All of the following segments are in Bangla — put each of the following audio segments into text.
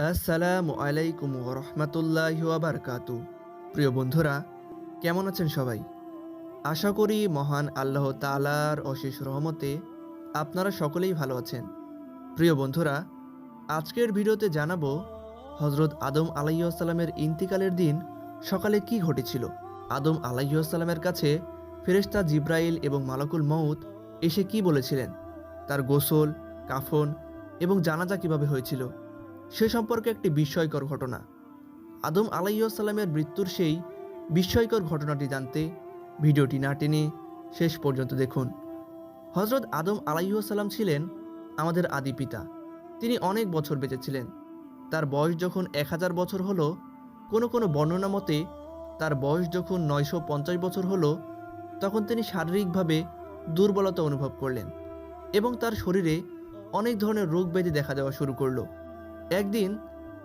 আসসালামু আলাইকুম রহমতুল্লাহ বারকাতু। প্রিয় বন্ধুরা, কেমন আছেন সবাই? আশা করি মহান আল্লাহ তালার অশেষ রহমতে আপনারা সকলেই ভালো আছেন। প্রিয় বন্ধুরা, আজকের ভিডিওতে জানাব হজরত আদম আলাইসাল্লামের ইন্তিকালের দিন সকালে কি ঘটেছিল। আদম আলাইসাল্লামের কাছে ফেরেশতা জিব্রাইল এবং মালাকুল মউত এসে কি বলেছিলেন? তার গোসল, কাফন এবং জানাজা কীভাবে হয়েছিল? সে সম্পর্কে একটি বিস্ময়কর ঘটনা। আদম আলাইসাল্লামের মৃত্যুর সেই বিস্ময়কর ঘটনাটি জানতে ভিডিওটি না টেনে শেষ পর্যন্ত দেখুন। হজরত আদম আলাইসাল্লাম ছিলেন আমাদের আদি পিতা। তিনি অনেক বছর বেঁচেছিলেন। তার বয়স যখন এক হাজার বছর হলো, কোনো কোনো বর্ণনা মতে তার বয়স যখন নয়শো পঞ্চাশ বছর হলো, তখন তিনি শারীরিকভাবে দুর্বলতা অনুভব করলেন এবং তার শরীরে অনেক ধরনের রোগ ব্যাধি দেখা দেওয়া শুরু করল। একদিন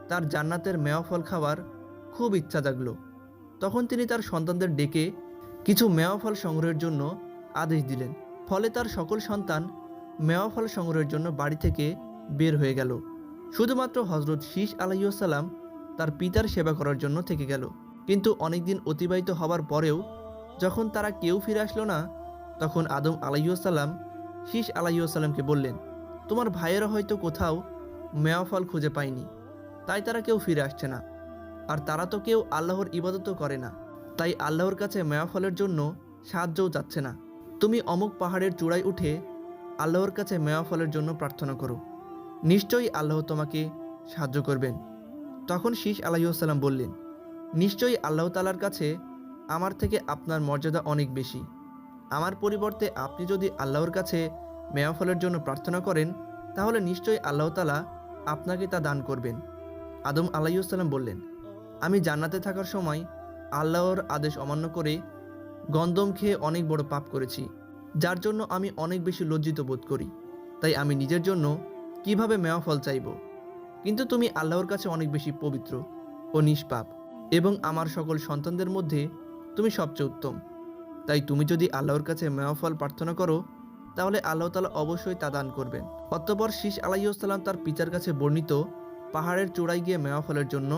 তার জান্নাতের মেওয়া ফল খাওয়ার খুব ইচ্ছা জাগলো। তখন তিনি তার সন্তানদের ডেকে কিছু মেওয়া ফল সংগ্রহের জন্য আদেশ দিলেন। ফলে তার সকল সন্তান মেওয়া ফল সংগ্রহের জন্য বাড়ি থেকে বের হয়ে গেল। শুধুমাত্র হজরত শীষ আলাইসাল্লাম তার পিতার সেবা করার জন্য থেকে গেল। কিন্তু অনেকদিন অতিবাহিত হবার পরেও যখন তারা কেউ ফিরে আসলো না, তখন আদম আলাইসাল্লাম শীষ আলাইসাল্লামকে বললেন, তোমার ভাইয়েরা হয়তো কোথাও মেওয়া ফল খুঁজে পায়নি। তাই তারা কেউ ফিরে আসছে না। আর তারা তো কেউ আল্লাহর ইবাদতও করে না। তাই আল্লাহর কাছে মেওয়া ফলের জন্য সাহায্যও চাচ্ছে না। তুমি অমুক পাহাড়ের চূড়ায় উঠে আল্লাহর কাছে মেওয়া ফলের জন্য প্রার্থনা করো। নিশ্চয়ই আল্লাহ তোমাকে সাহায্য করবেন। তখন শীষ আলাইসাল্লাম বললেন, নিশ্চয়ই আল্লাহ তালার কাছে আমার থেকে আপনার মর্যাদা অনেক বেশি। আমার পরিবর্তে আপনি যদি আল্লাহর কাছে মেওয়া ফলের জন্য প্রার্থনা করেন, তাহলে নিশ্চয়ই আল্লাহ তালা আপনাকে তা দান করবেন। আদম আলাইসাল্লাম বললেন, আমি জান্নাতে থাকার সময় আল্লাহর আদেশ অমান্য করে গন্দম খেয়ে অনেক বড় পাপ করেছি, যার জন্য আমি অনেক বেশি লজ্জিত বোধ করি। তাই আমি নিজের জন্য কীভাবে মেওয়া ফল চাইব? কিন্তু তুমি আল্লাহর কাছে অনেক বেশি পবিত্র ও নিষ্পাপ এবং আমার সকল সন্তানদের মধ্যে তুমি সবচেয়ে উত্তম। তাই তুমি যদি আল্লাহর কাছে মেওয়া ফল প্রার্থনা করো তাহলে আল্লাহ তালা অবশ্যই তা দান করবেন। অতঃপর শীষ আলাইসাল্লাম তার পিতার কাছে বর্ণিত পাহাড়ের চূড়ায় গিয়ে মেওয়া ফলের জন্য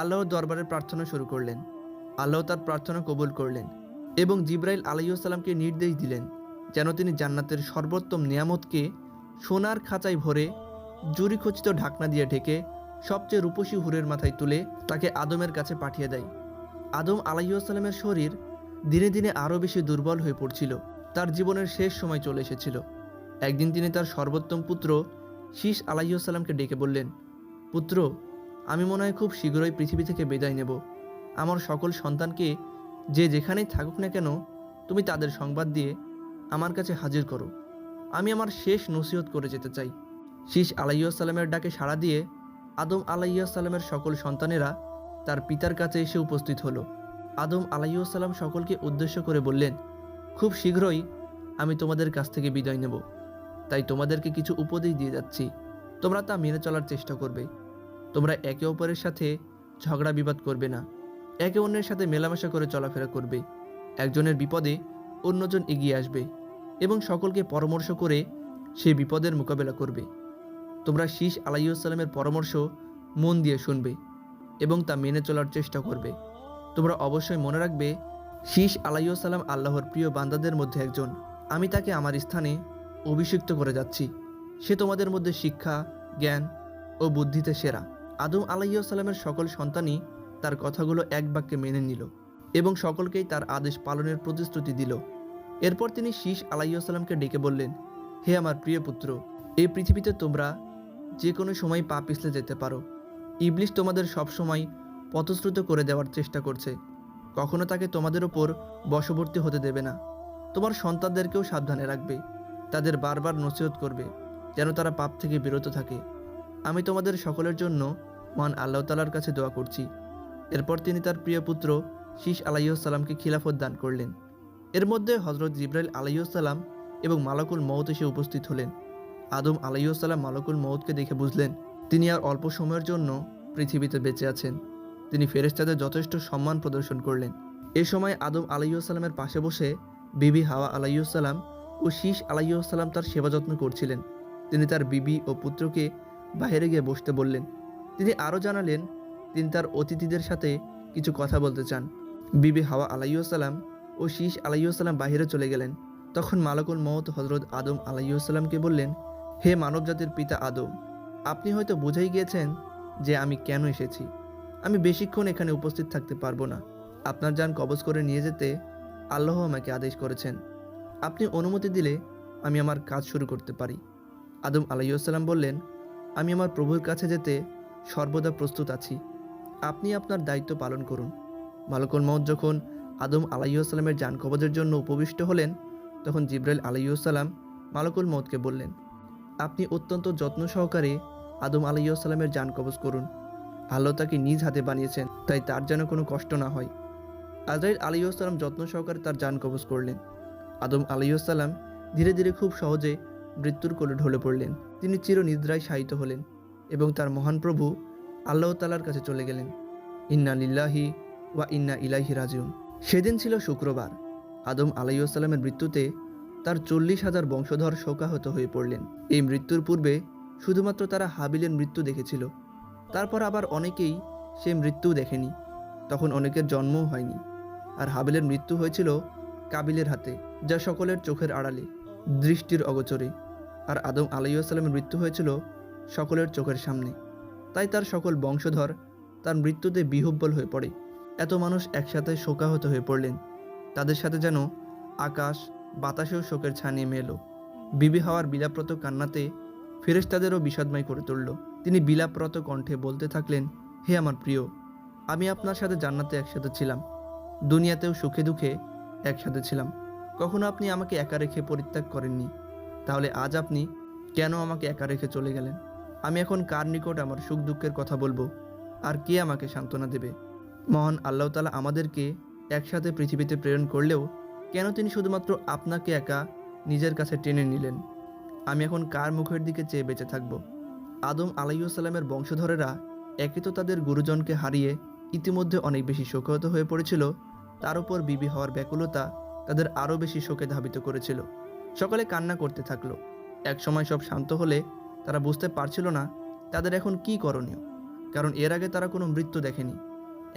আল্লাহর দরবারে প্রার্থনা শুরু করলেন। আল্লাহ তার প্রার্থনা কবুল করলেন এবং জিব্রাইল আলাইসাল্লামকে নির্দেশ দিলেন যেন তিনি জান্নাতের সর্বোত্তম নিয়ামতকে সোনার খাঁচায় ভরে জুরি খচিত ঢাকনা দিয়ে ঢেকে সবচেয়ে রূপসী হুরের মাথায় তুলে তাকে আদমের কাছে পাঠিয়ে দেয়। আদম আলাইসাল্লামের শরীর দিনে দিনে আরও বেশি দুর্বল হয়ে পড়ছিল। তার জীবনের শেষ সময় চলে এসেছিল। একদিন তিনি তার সর্বোত্তম পুত্র শীষ আলাইসাল্লামকে ডেকে বললেন, পুত্র, আমি মনে হয় খুব শীঘ্রই পৃথিবী থেকে বিদায় নেব। আমার সকল সন্তানকে যে যেখানেই থাকুক না কেন, তুমি তাদের সংবাদ দিয়ে আমার কাছে হাজির করো। আমি আমার শেষ নসিহত করে যেতে চাই। শীষ আলাইসাল্লামের ডাকে সাড়া দিয়ে আদম আলাইসাল্লামের সকল সন্তানেরা তার পিতার কাছে এসে উপস্থিত হলো। আদম আলাইসাল্লাম সকলকে উদ্দেশ্য করে বললেন খুব শীঘ্রই আমি তোমাদের কাছ থেকে বিদায় নেব। তাই তোমাদেরকে কিছু উপদেশ দিয়ে যাচ্ছি। তোমরা তা মেনে চলার চেষ্টা করবে। তোমরা একে অপরের সাথে ঝগড়া বিবাদ করবে না। একে অন্যের সাথে মেলামেশা করে চলাফেরা করবে। একজনের বিপদে অন্যজন এগিয়ে আসবে এবং সকলকে পরামর্শ করে সেই বিপদের মোকাবেলা করবে। তোমরা শীষ আলাইসাল্লামের পরামর্শ মন দিয়ে শুনবে এবং তা মেনে চলার চেষ্টা করবে। তোমরা অবশ্যই মনে রাখবে শীষ আলাইসাল্লাম আল্লাহর প্রিয় বান্দাদের মধ্যে একজন। আমি তাকে আমার স্থানে অভিষিক্ত করে যাচ্ছি। সে তোমাদের মধ্যে শিক্ষা, জ্ঞান ও বুদ্ধিতে সেরা। আদম আলাইসাল্লামের সকল সন্তানই তার কথাগুলো এক বাক্যে মেনে নিল এবং সকলকেই তার আদেশ পালনের প্রতিশ্রুতি দিল। এরপর তিনি শীষ আলাইসাল্লামকে ডেকে বললেন, হে আমার প্রিয় পুত্র, এই পৃথিবীতে তোমরা যে কোনো সময় পা পিছলে যেতে পারো। ইবলিশ তোমাদের সব সময় পথশ্রুত করে দেওয়ার চেষ্টা করছে। কখনো তাকে তোমাদের ওপর বশবর্তী হতে দেবে না। তোমার সন্তানদেরকেও সাবধানে রাখবে। তাদের বারবার নসিহত করবে, যেন তারা পাপ থেকে বিরত থাকে। আমি তোমাদের সকলের জন্য মহান আল্লাহ তালার কাছে দোয়া করছি। এরপর তিনি তার প্রিয় পুত্র শীষ আলাইসাল্লামকে খিলাফত দান করলেন। এর মধ্যে হজরত জিব্রাইল আলাইসাল্লাম এবং মালাকুল মৌত এসে উপস্থিত হলেন। আদম আলাইসাল্লাম মালাকুল মৌতকে দেখে বুঝলেন, তিনি আর অল্প সময়ের জন্য পৃথিবীতে বেঁচে আছেন। তিনি ফেরেশতাদের যথেষ্ট সম্মান প্রদর্শন করলেন। এ সময় আদম আলাইসাল্লামের পাশে বসে বিবি হাওয়া আলাইসাল্লাম ও শীষ আলাইসাল্লাম তার সেবা যত্ন করছিলেন। তিনি তার বিবি ও পুত্রকে বাইরে গিয়ে বসতে বললেন। তিনি আরও জানালেন, তিনি তার অতিথিদের সাথে কিছু কথা বলতে চান। বিবি হাওয়া আলাইসাল্লাম ও শীষ আলাইসাল্লাম বাহিরে চলে গেলেন। তখন মালাকুল মৌত হজরত আদম আলাইসাল্লামকে বললেন, হে মানবজাতির পিতা আদম, আপনি হয়তো বুঝেই গিয়েছেন যে আমি কেন এসেছি। আমি বেশিক্ষণ এখানে উপস্থিত থাকতে পারব না। আপনার যান কবজ করে নিয়ে যেতে আল্লাহ আমাকে আদেশ করেছেন। আপনি অনুমতি দিলে আমি আমার কাজ শুরু করতে পারি। আদম আলাইসাল্লাম বললেন, আমি আমার প্রভুর কাছে যেতে সর্বদা প্রস্তুত আছি। আপনি আপনার দায়িত্ব পালন করুন। মালকুল মৌত যখন আদম আলাইসাল্লামের যান কবজের জন্য উপবিষ্ট হলেন, তখন জিব্রাইল আলাইসাল্লাম মালকুল মৌতকে বললেন, আপনি অত্যন্ত যত্ন সহকারে আদম আলাইসাল্লামের যান কবজ করুন। আল্লাহ তাকে নিজ হাতে বানিয়েছেন, তাই তার যেন কোনো কষ্ট না হয়। আজরাইল আলাইসাল্লাম যত্ন সহকারে তার যান কবজ করলেন। আদম আলাইসাল্লাম ধীরে ধীরে খুব সহজে মৃত্যুর কোলে ঢলে পড়লেন। তিনি চির নিদ্রায় শায়িত হলেন এবং তার মহান প্রভু আল্লাহ তালার কাছে চলে গেলেন। ইন্না লিল্লাহি ওয়া ইন্না ইলাহি রাজিউন। সেদিন ছিল শুক্রবার। আদম আলাইসাল্লামের মৃত্যুতে তার চল্লিশ হাজার বংশধর শোকাহত হয়ে পড়লেন। এই মৃত্যুর পূর্বে শুধুমাত্র তারা হাবিলের মৃত্যু দেখেছিল তারপর আবার অনেকেই সে মৃত্যু দেখেনি। তখন অনেকের জন্মও হয়নি। আর হাবিলের মৃত্যু হয়েছিল কাবিলের হাতে, যা সকলের চোখের আড়ালে, দৃষ্টির অগোচরে। আর আদম আলাইসাল্লামের মৃত্যু হয়েছিল সকলের চোখের সামনে। তাই তার সকল বংশধর তার মৃত্যুতে বিহব্বল হয়ে পড়ে। এত মানুষ একসাথে শোকাহত হয়ে পড়লেন। তাদের সাথে যেন আকাশ বাতাসেও শোকের ছানি নেমে এলো বিবি হওয়ার বিলাপ্রত কান্নাতে ফেরেশতাদেরও বিষাদময় করে তুলল। তিনি বিলাপরত কণ্ঠে বলতে থাকলেন, হে আমার প্রিয়, আমি আপনার সাথে জান্নাতে একসাথে ছিলাম। দুনিয়াতেও সুখে দুঃখে একসাথে ছিলাম। কখনো আপনি আমাকে একা রেখে পরিত্যাগ করেননি। তাহলে আজ আপনি কেন আমাকে একা রেখে চলে গেলেন? আমি এখন কার নিকট আমার সুখ দুঃখের কথা বলব? আর কে আমাকে সান্ত্বনা দেবে? মহান আল্লাহ তালা আমাদেরকে একসাথে পৃথিবীতে প্রেরণ করলেও কেন তিনি শুধুমাত্র আপনাকে একা নিজের কাছে টেনে নিলেন? আমি এখন কার মুখের দিকে চেয়ে বেঁচে থাকব? আদম আলাইসাল্লামের বংশধরেরা একে তো তাদের গুরুজনকে হারিয়ে ইতিমধ্যে অনেক বেশি শোকাহত হয়ে পড়েছিল। তার উপর বিবি হওয়ার ব্যাকুলতা তাদের আরও বেশি শোকে ধাবিত করেছিল। সকলে কান্না করতে থাকল। একসময় সব শান্ত হলে তারা বুঝতে পারছিল না তাদের এখন কি করণীয়, কারণ এর আগে তারা কোনো মৃত্যু দেখেনি।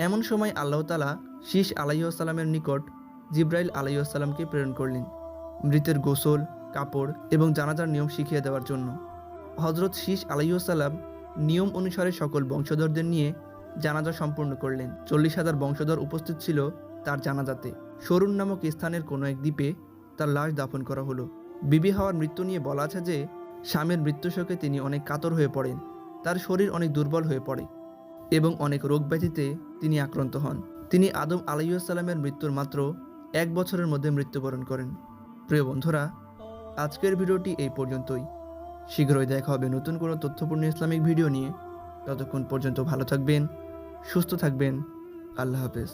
এমন সময় আল্লাহ তালা শীষ আলাইসাল্লামের নিকট জিব্রাইল আলাইসাল্লামকে প্রেরণ করলেন। মৃতের গোসল, কাপড় এবং জানাজার নিয়ম শিখিয়ে দেওয়ার জন্য। হজরত শীষ আলাইসাল্লাম নিয়ম অনুসারে সকল বংশধরদের নিয়ে জানাজা সম্পূর্ণ করলেন। চল্লিশ হাজার বংশধর উপস্থিত ছিল তার জানাজাতে। সরুন নামক স্থানের কোনো এক দ্বীপে তার লাশ দাফন করা হলো। বিবি হওয়ার মৃত্যু নিয়ে বলা আছে যে, স্বামীর মৃত্যুশোকে তিনি অনেক কাতর হয়ে পড়েন। তার শরীর অনেক দুর্বল হয়ে পড়ে এবং অনেক রোগ ব্যাধিতে তিনি আক্রান্ত হন। তিনি আদম আলাইসাল্লামের মৃত্যুর মাত্র এক বছরের মধ্যে মৃত্যুবরণ করেন। প্রিয় বন্ধুরা, আজকের ভিডিওটি এই পর্যন্তই। শীঘ্রই দেখা হবে নতুন কোনো তথ্যপূর্ণ ইসলামিক ভিডিও নিয়ে। ততক্ষণ পর্যন্ত ভালো থাকবেন, সুস্থ থাকবেন। আল্লাহ হাফেজ।